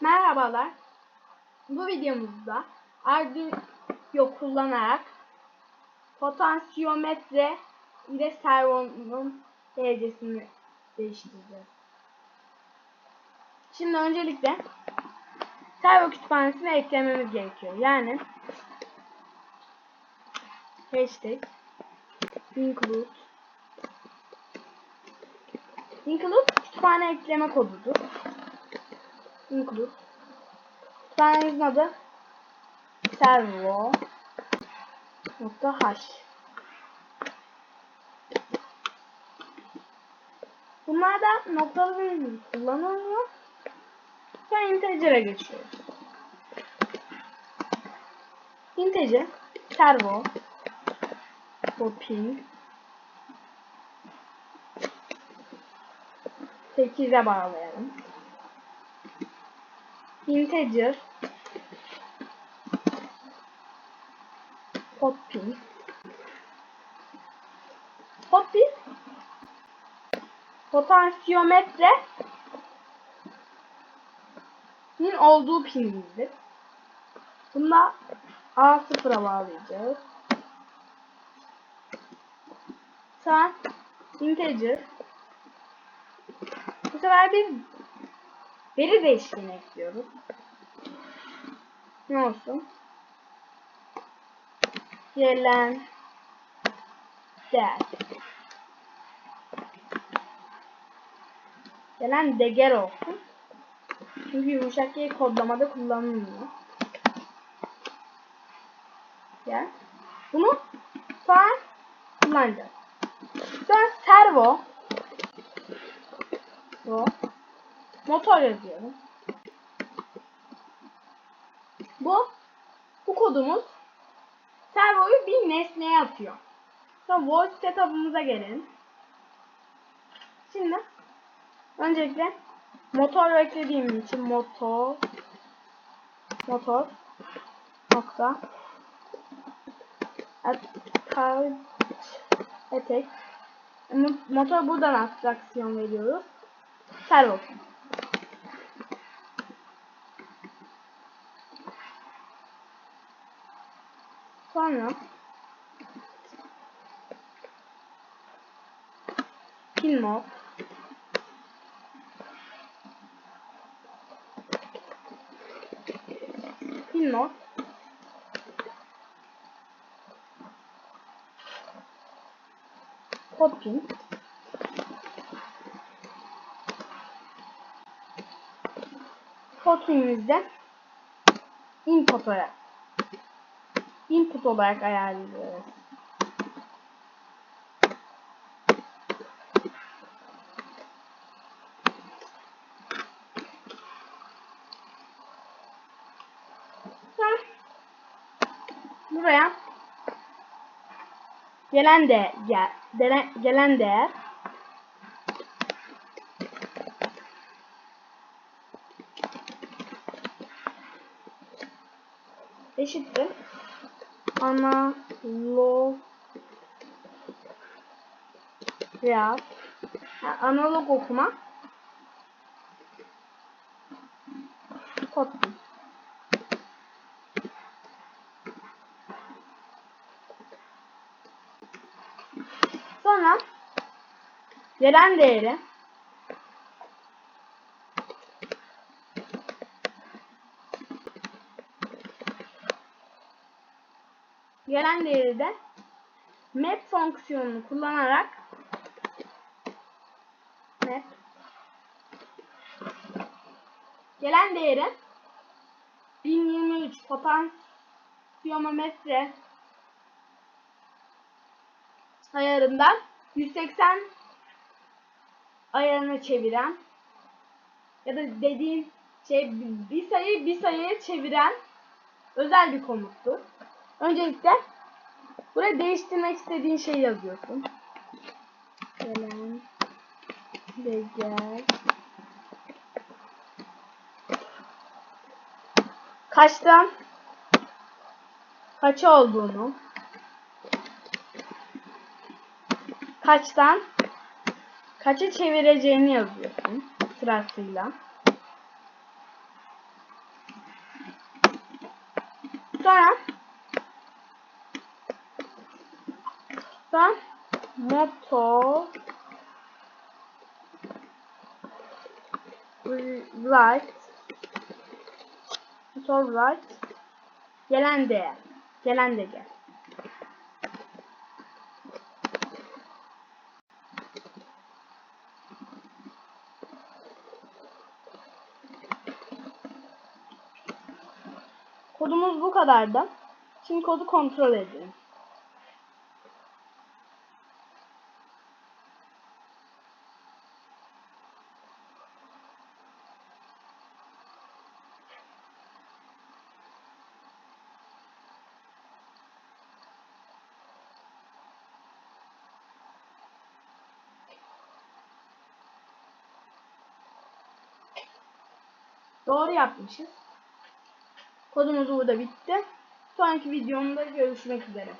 Merhabalar. Bu videomuzda Arduino kullanarak potansiyometre ile servonun derecesini değiştireceğiz. Şimdi öncelikle servo kütüphanesine eklememiz gerekiyor. Yani hashtag include include kütüphane ekleme kodudur. İnclude kütüphanemizin adı servo nokta h Bunlarda noktalı virgül kullanılmıyor. Sonra integer'e geçiyoruz. Integer servo copying 8'e bağlayalım. Integer. Copying copy. Potansiyometre nin olduğu pinimizdir. Bunda A0'a bağlayacağız. Sonra integer. Bu sefer bir veri değişkeni ekliyoruz. Ne olsun? Gelen değer. Gelen değer olsun. Çünkü yumuşak G kodlamada kullanılmıyor. Gel. Bunu sonra kullanacağız. Sonra servo bu motor yazıyorum. Bu bu kodumuz servoyu bir nesneye atıyor. Sonra voice setup'ımıza gelelim. Şimdi öncelikle motor beklediğim için motor motor nokta attach etek motor buradan abstraksiyon veriyoruz. Servo. Sonra kod pin kod pinimizde input olarak input olarak ayarlıyoruz. Buraya gelen de gel, gelen, gelen değer eşittir analog veya yani analog okuma. Kod Sonra gelen değeri gelen değeri de map fonksiyonunu kullanarak map gelen değeri 1023 potansiyometre ayarından 180 ayarına çeviren ya da dediğin şey bir sayı bir sayıya çeviren özel bir komuttur. Öncelikle buraya değiştirmek istediğin şeyi yazıyorsun. Gelen değer kaçtan kaç olduğunu kaçtan kaça çevireceğini yazıyorsun sırasıyla. Sonra sonra motor right motor right gelen değer gelen değer Kodumuz bu kadardı. Şimdi kodu kontrol edelim. Doğru yapmışız. Kodumuz burada bitti. Sonraki videomda görüşmek üzere.